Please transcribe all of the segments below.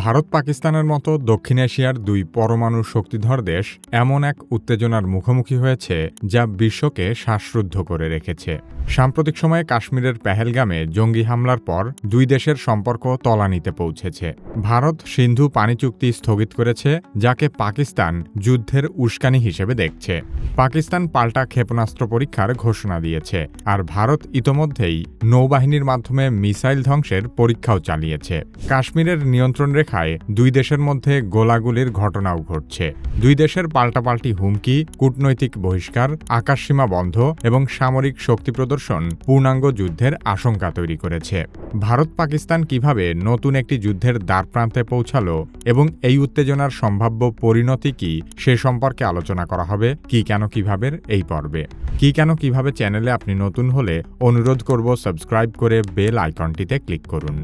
ভারত পাকিস্তানের মতো দক্ষিণ এশিয়ার দুই পরমাণু শক্তিধর দেশ এমন এক উত্তেজনার মুখোমুখি হয়েছে যা বিশ্বকে শ্বাসরুদ্ধ করে রেখেছে। সাম্প্রতিক সময়ে কাশ্মীরের পেহেলগামে জঙ্গি হামলার পর দুই দেশের সম্পর্ক তলানিতে পৌঁছেছে। ভারত সিন্ধু পানি চুক্তি স্থগিত করেছে, যাকে পাকিস্তান যুদ্ধের উস্কানি হিসেবে দেখছে। পাকিস্তান পাল্টা ক্ষেপণাস্ত্র পরীক্ষার ঘোষণা দিয়েছে, আর ভারত ইতোমধ্যেই নৌবাহিনীর মাধ্যমে মিসাইল ধ্বংসের পরীক্ষাও চালিয়েছে। কাশ্মীরের নিয়ন্ত্রণ রেখায় দুই দেশের মধ্যে গোলাগুলির ঘটনাও ঘটছে। দুই দেশের পাল্টাপাল্টি হুমকি, কূটনৈতিক বহিষ্কার, আকাশসীমা বন্ধ এবং সামরিক শক্তি প্রদর্শন পূর্ণাঙ্গ যুদ্ধের আশঙ্কা তৈরি করেছে। ভারত পাকিস্তান কীভাবে নতুন একটি যুদ্ধের দ্বারপ্রান্তে পৌঁছালো এবং এই উত্তেজনার সম্ভাব্য পরিণতি কি সে সম্পর্কে আলোচনা করা হবে, কি কেন কীভাবে এই পর্বে। কি কেন কীভাবে চ্যানেলে আপনি নতুন হলে অনুরোধ করব সাবস্ক্রাইব করে বেল আইকনটিতে ক্লিক করুন।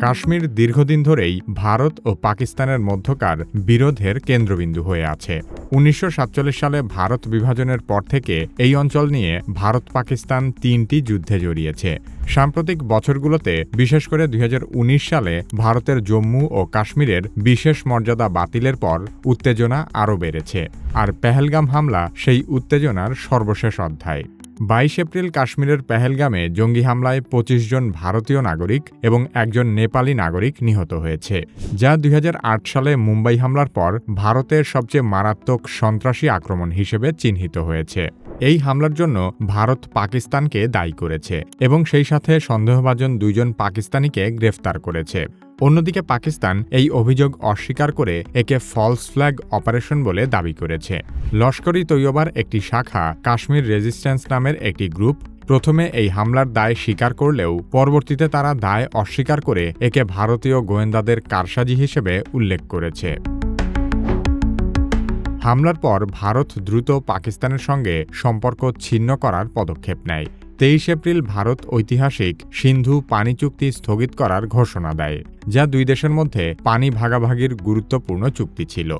কাশ্মীর দীর্ঘদিন ধরেই ভারত ও পাকিস্তানের মধ্যকার বিরোধের কেন্দ্রবিন্দু হয়ে আছে। উনিশশো সাতচল্লিশ সালে ভারত বিভাজনের পর থেকে এই অঞ্চল নিয়ে ভারত পাকিস্তান তিনটি যুদ্ধে জড়িয়েছে। সাম্প্রতিক বছরগুলোতে, বিশেষ করে দুই হাজার উনিশ সালে, ভারতের জম্মু ও কাশ্মীরের বিশেষ মর্যাদা বাতিলের পর উত্তেজনা আরও বেড়েছে। আর পেহেলগাম হামলা সেই উত্তেজনার সর্বশেষ অধ্যায়। বাইশ এপ্রিল কাশ্মীরের পেহেলগামে জঙ্গি হামলায় পঁচিশ জন ভারতীয় নাগরিক এবং একজন নেপালি নাগরিক নিহত হয়েছে, যা দুই হাজার আট সালে মুম্বাই হামলার পর ভারতের সবচেয়ে মারাত্মক সন্ত্রাসী আক্রমণ হিসেবে চিহ্নিত হয়েছে। এই হামলার জন্য ভারত পাকিস্তানকে দায়ী করেছে এবং সেই সাথে সন্দেহভাজন দুইজন পাকিস্তানিকে গ্রেফতার করেছে। অন্যদিকে পাকিস্তান এই অভিযোগ অস্বীকার করে একে ফলস ফ্ল্যাগ অপারেশন বলে দাবি করেছে। লস্করি তৈয়বার একটি শাখা কাশ্মীর রেজিস্ট্যান্স নামের একটি গ্রুপ প্রথমে এই হামলার দায় স্বীকার করলেও পরবর্তীতে তারা দায় অস্বীকার করে একে ভারতীয় গোয়েন্দাদের কারসাজি হিসেবে উল্লেখ করেছে। হামলার পর ভারত দ্রুত পাকিস্তানের সঙ্গে সম্পর্ক ছিন্ন করার পদক্ষেপ নেয়। তেইশ এপ্রিল ভারত ঐতিহাসিক সিন্ধু পানি চুক্তি স্থগিত করার ঘোষণা দেয়, যা দুই দেশের মধ্যে পানি ভাগাভাগির গুরুত্বপূর্ণ চুক্তি ছিল।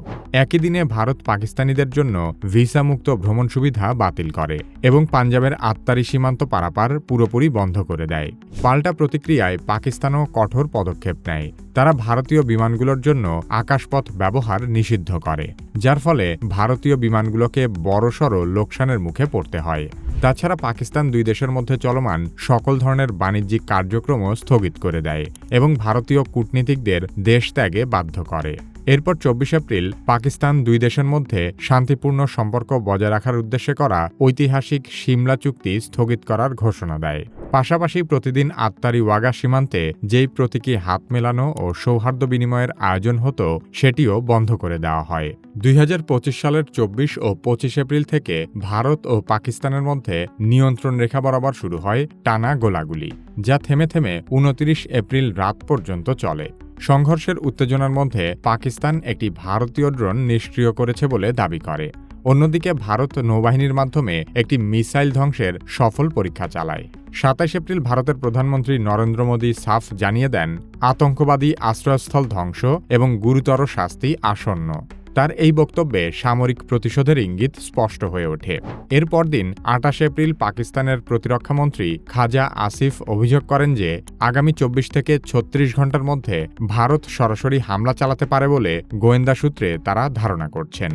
একই দিনে ভারত পাকিস্তানিদের জন্য ভিসামুক্ত ভ্রমণ সুবিধা বাতিল করে এবং পাঞ্জাবের আত্মারি সীমান্ত পারাপার পুরোপুরি বন্ধ করে দেয়। পাল্টা প্রতিক্রিয়ায় পাকিস্তানও কঠোর পদক্ষেপ নেয়। তারা ভারতীয় বিমানগুলোর জন্য আকাশপথ ব্যবহার নিষিদ্ধ করে, যার ফলে ভারতীয় বিমানগুলোকে বড়সড় লোকসানের মুখে পড়তে হয়। তাছাড়া পাকিস্তান দুই দেশের মধ্যে চলমান সকল ধরনের বাণিজ্যিক কার্যক্রমও স্থগিত করে দেয় এবং ভারতীয় কূটনীতিকদের দেশ ত্যাগে বাধ্য করে। এরপর চব্বিশ এপ্রিল পাকিস্তান দুই দেশের মধ্যে শান্তিপূর্ণ সম্পর্ক বজায় রাখার উদ্দেশ্যে করা ঐতিহাসিক সিমলা চুক্তি স্থগিত করার ঘোষণা দেয়। পাশাপাশি প্রতিদিন আত্মারি ওয়াগা সীমান্তে যেই প্রতীকী হাত মেলানো ও সৌহার্দ্য বিনিময়ের আয়োজন হতো, সেটিও বন্ধ করে দেওয়া হয়। দুই হাজার পঁচিশ সালের চব্বিশ ও পঁচিশ এপ্রিল থেকে ভারত ও পাকিস্তানের মধ্যে নিয়ন্ত্রণ রেখা বরাবর শুরু হয় টানা গোলাগুলি, যা থেমে থেমে উনত্রিশ এপ্রিল রাত পর্যন্ত চলে। সংঘর্ষের উত্তেজনার মধ্যে পাকিস্তান একটি ভারতীয় ড্রোন নিষ্ক্রিয় করেছে বলে দাবি করে। অন্যদিকে ভারত নৌবাহিনীর মাধ্যমে একটি মিসাইল ধ্বংসের সফল পরীক্ষা চালায়। সাতাশ এপ্রিল ভারতের প্রধানমন্ত্রী নরেন্দ্র মোদী সাফ জানিয়ে দেন, আতঙ্কবাদী আশ্রয়স্থল ধ্বংস এবং গুরুতর শাস্তি আসন্ন। তার এই বক্তব্যে সামরিক প্রতিশোধের ইঙ্গিত স্পষ্ট হয়ে ওঠে। এরপর দিন আটাশ এপ্রিল পাকিস্তানের প্রতিরক্ষামন্ত্রী খাজা আসিফ অভিযোগ করেন যে, আগামী চব্বিশ থেকে ছত্রিশ ঘণ্টার মধ্যে ভারত সরাসরি হামলা চালাতে পারে বলে গোয়েন্দা সূত্রে তারা ধারণা করছেন।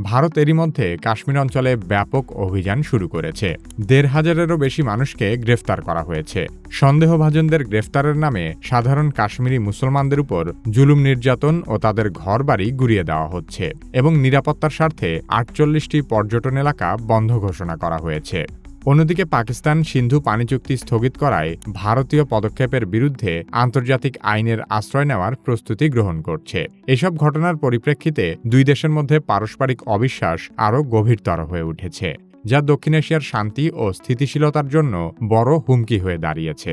ভারত এরই মধ্যে কাশ্মীর অঞ্চলে ব্যাপক অভিযান শুরু করেছে। দেড় হাজারেরও বেশি মানুষকে গ্রেফতার করা হয়েছে। সন্দেহভাজনদের গ্রেফতারের নামে সাধারণ কাশ্মীরি মুসলমানদের উপর জুলুম নির্যাতন ও তাদের ঘরবাড়ি গুড়িয়ে দেওয়া হচ্ছে এবং নিরাপত্তার স্বার্থে আটচল্লিশটি পর্যটন এলাকা বন্ধ ঘোষণা করা হয়েছে। অন্যদিকে পাকিস্তান সিন্ধু পানি চুক্তি স্থগিত করায় ভারতীয় পদক্ষেপের বিরুদ্ধে আন্তর্জাতিক আইনের আশ্রয় নেওয়ার প্রস্তুতি গ্রহণ করছে। এসব ঘটনার পরিপ্রেক্ষিতে দুই দেশের মধ্যে পারস্পরিক অবিশ্বাস আরও গভীরতর হয়ে উঠেছে, যা দক্ষিণ এশিয়ার শান্তি ও স্থিতিশীলতার জন্য বড় হুমকি হয়ে দাঁড়িয়েছে।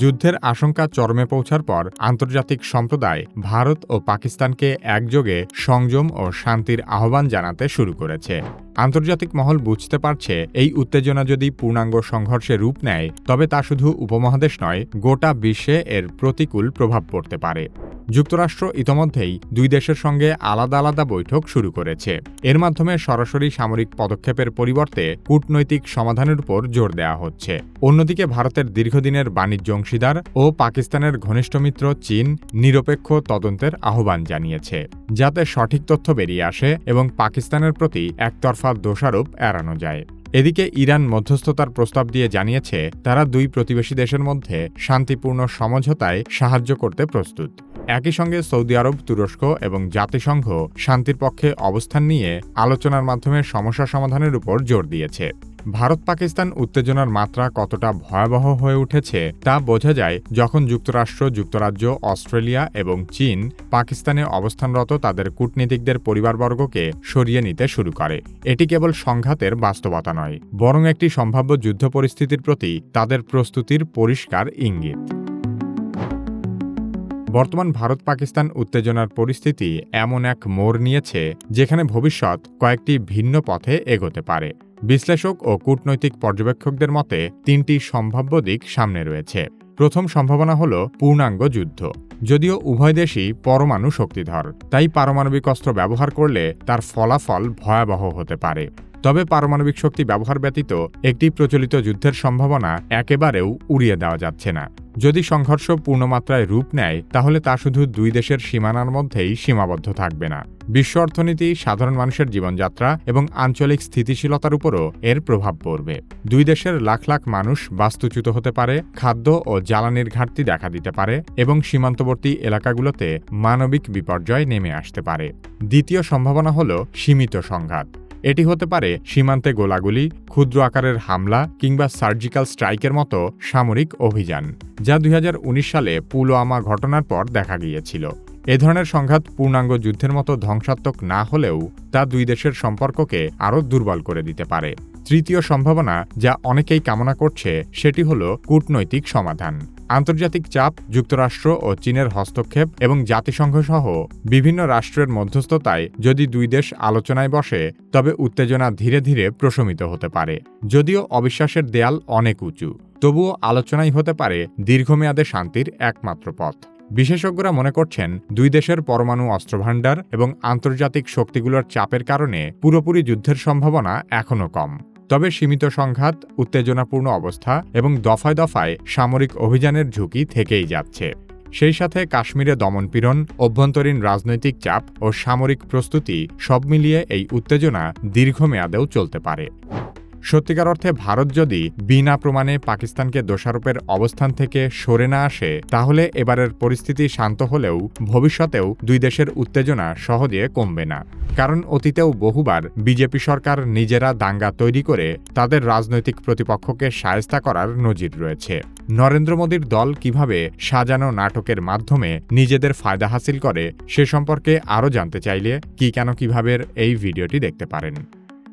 যুদ্ধের আশঙ্কা চরমে পৌঁছার পর আন্তর্জাতিক সম্প্রদায় ভারত ও পাকিস্তানকে একযোগে সংযম ও শান্তির আহ্বান জানাতে শুরু করেছে। আন্তর্জাতিক মহল বুঝতে পারছে, এই উত্তেজনা যদি পূর্ণাঙ্গ সংঘর্ষে রূপ নেয়, তবে তা শুধু উপমহাদেশ নয়, গোটা বিশ্বে এর প্রতিকূল প্রভাব পড়তে পারে। যুক্তরাষ্ট্র ইতোমধ্যেই দুই দেশের সঙ্গে আলাদা আলাদা বৈঠক শুরু করেছে। এর মাধ্যমে সরাসরি সামরিক পদক্ষেপের পরিবর্তে কূটনৈতিক সমাধানের উপর জোর দেওয়া হচ্ছে। অন্যদিকে ভারতের দীর্ঘদিনের বাণিজ্য অংশীদার ও পাকিস্তানের ঘনিষ্ঠ মিত্র চীন নিরপেক্ষ তদন্তের আহ্বান জানিয়েছে, যাতে সঠিক তথ্য বেরিয়ে আসে এবং পাকিস্তানের প্রতি একতরফা দোষারোপ এড়ানো যায়। এদিকে ইরান মধ্যস্থতার প্রস্তাব দিয়ে জানিয়েছে, তারা দুই প্রতিবেশী দেশের মধ্যে শান্তিপূর্ণ সমঝোতায় সাহায্য করতে প্রস্তুত। একই সঙ্গে সৌদি আরব, তুরস্ক এবং জাতিসংঘ শান্তির পক্ষে অবস্থান নিয়ে আলোচনার মাধ্যমে সমস্যা সমাধানের উপর জোর দিয়েছে। ভারত পাকিস্তান উত্তেজনার মাত্রা কতটা ভয়াবহ হয়ে উঠেছে তা বোঝা যায় যখন যুক্তরাষ্ট্র, যুক্তরাজ্য, অস্ট্রেলিয়া এবং চীন পাকিস্তানে অবস্থানরত তাদের কূটনীতিকদের পরিবারবর্গকে সরিয়ে নিতে শুরু করে। এটি কেবল সংঘাতের বাস্তবতা নয়, বরং একটি সম্ভাব্য যুদ্ধ পরিস্থিতির প্রতি তাদের প্রস্তুতির পরিষ্কার ইঙ্গিত। বর্তমান ভারত পাকিস্তান উত্তেজনার পরিস্থিতি এমন এক মোড় নিয়েছে যেখানে ভবিষ্যৎ কয়েকটি ভিন্ন পথে এগোতে পারে। বিশ্লেষক ও কূটনৈতিক পর্যবেক্ষকদের মতে তিনটি সম্ভাব্য দিক সামনে রয়েছে। প্রথম সম্ভাবনা হল পূর্ণাঙ্গ যুদ্ধ। যদিও উভয় দেশই পরমাণু শক্তিধর, তাই পারমাণবিক অস্ত্র ব্যবহার করলে তার ফলাফল ভয়াবহ হতে পারে। তবে পারমাণবিক শক্তি ব্যবহার ব্যতীত একটি প্রচলিত যুদ্ধের সম্ভাবনা একেবারেও উড়িয়ে দেওয়া যাচ্ছে না। যদি সংঘর্ষ পূর্ণমাত্রায় রূপ নেয়, তাহলে তা শুধু দুই দেশের সীমানার মধ্যেই সীমাবদ্ধ থাকবে না। বিশ্ব অর্থনীতি, সাধারণ মানুষের জীবনযাত্রা এবং আঞ্চলিক স্থিতিশীলতার উপরও এর প্রভাব পড়বে। দুই দেশের লাখ লাখ মানুষ বাস্তুচ্যুত হতে পারে, খাদ্য ও জ্বালানির ঘাটতি দেখা দিতে পারে এবং সীমান্তবর্তী এলাকাগুলোতে মানবিক বিপর্যয় নেমে আসতে পারে। দ্বিতীয় সম্ভাবনা হল সীমিত সংঘাত। এটি হতে পারে সীমান্তে গোলাগুলি, ক্ষুদ্র আকারের হামলা কিংবা সার্জিক্যাল স্ট্রাইকের মতো সামরিক অভিযান, যা দুই হাজার উনিশ সালে পুলওয়ামা ঘটনার পর দেখা গিয়েছিল। এ ধরনের সংঘাত পূর্ণাঙ্গ যুদ্ধের মতো ধ্বংসাত্মক না হলেও তা দুই দেশের সম্পর্ককে আরও দুর্বল করে দিতে পারে। তৃতীয় সম্ভাবনা যা অনেকেই কামনা করছে, সেটি হল কূটনৈতিক সমাধান। আন্তর্জাতিক চাপ, যুক্তরাষ্ট্র ও চীনের হস্তক্ষেপ এবং জাতিসংঘ সহ বিভিন্ন রাষ্ট্রের মধ্যস্থতায় যদি দুই দেশ আলোচনায় বসে, তবে উত্তেজনা ধীরে ধীরে প্রশমিত হতে পারে। যদিও অবিশ্বাসের দেয়াল অনেক উঁচু, তবুও আলোচনাই হতে পারে দীর্ঘমেয়াদে শান্তির একমাত্র পথ। বিশেষজ্ঞরা মনে করছেন, দুই দেশের পরমাণু অস্ত্রভাণ্ডার এবং আন্তর্জাতিক শক্তিগুলোর চাপের কারণে পুরোপুরি যুদ্ধের সম্ভাবনা এখনও কম। তবে সীমিত সংঘাত, উত্তেজনাপূর্ণ অবস্থা এবং দফায় দফায় সামরিক অভিযানের ঝুঁকি থেকেই যাচ্ছে। সেই সাথে কাশ্মীরে দমনপীড়ন, অভ্যন্তরীণ রাজনৈতিক চাপ ও সামরিক প্রস্তুতি সব মিলিয়ে এই উত্তেজনা দীর্ঘমেয়াদেও চলতে পারে। সত্যিকার অর্থে ভারত যদি বিনা প্রমাণে পাকিস্তানকে দোষারোপের অবস্থান থেকে সরে না আসে, তাহলে এবারের পরিস্থিতি শান্ত হলেও ভবিষ্যতেও দুই দেশের উত্তেজনা সহজে কমবে না। কারণ অতীতেও বহুবার বিজেপি সরকার নিজেরা দাঙ্গা তৈরি করে তাদের রাজনৈতিক প্রতিপক্ষকে সায়স্তা করার নজির রয়েছে। নরেন্দ্র মোদীর দল কীভাবে সাজানো নাটকের মাধ্যমে নিজেদের ফায়দা হাসিল করে, সে সম্পর্কে আরও জানতে চাইলে কি কেন কীভাবে এই ভিডিওটি দেখতে পারেন।